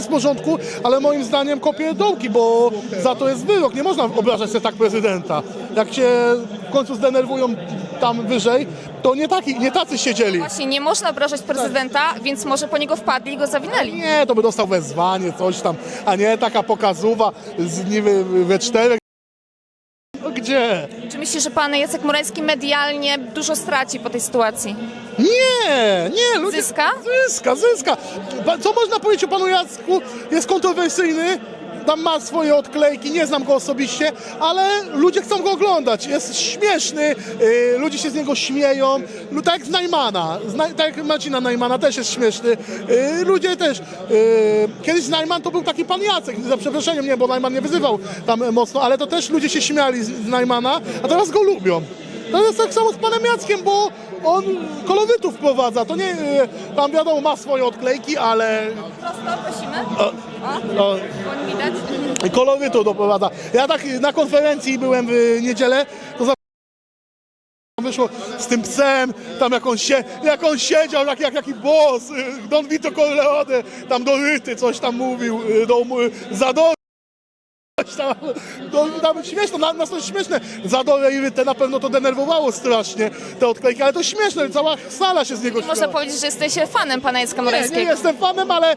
jest w porządku, ale moim zdaniem kopie dołki, bo za to jest wyrok. Nie można obrażać sobie tak prezydenta. Jak się w końcu zdenerwują tam wyżej, to nie, taki, nie tacy siedzieli. Właśnie nie można obrażać prezydenta, więc może po niego wpadli i go zawinęli. Nie, to by dostał wezwanie, coś tam, a nie taka pokazuwa z niby we czterech. No gdzie? Czy myślisz, że pan Jacek Murański medialnie dużo straci po tej sytuacji? Nie, nie, ludzie... Zyska? Zyska, zyska. Pa- Co można powiedzieć o panu Jacku? Jest kontrowersyjny, tam ma swoje odklejki, nie znam go osobiście, ale ludzie chcą go oglądać. Jest śmieszny, yy, ludzie się z niego śmieją. Lu- Tak jak z Najmana, z Naj- tak jak Marcina Najmana też jest śmieszny. Yy, ludzie też. Yy, kiedyś Najman to był taki pan Jacek, za przeproszeniem, nie, bo Najman nie wyzywał tam mocno, ale to też ludzie się śmiali z, z Najmana, a teraz go lubią. To jest tak samo z panem Jackiem, bo on kolorytów wprowadza. To nie, e, tam wiadomo, ma swoje odklejki, ale Prosto, prosimy. o, o, widać. kolorytu doprowadza. Ja tak na konferencji byłem w niedzielę, to za wyszło z tym psem, tam jak on, się, jak on siedział, jak, jak jaki boss, y, Don Vito Corleone, tam do Ryty coś tam mówił, y, do y, Zadory. Tam, to, tam śmieszne, na, nas to jest śmieszne. Zadorę i Rytę na pewno to denerwowało strasznie, te odklejki, ale to śmieszne, cała sala się z niego Można śmiała. powiedzieć, że jesteś fanem pana Jacka Nie, nie Murańskiego. jestem fanem, ale y,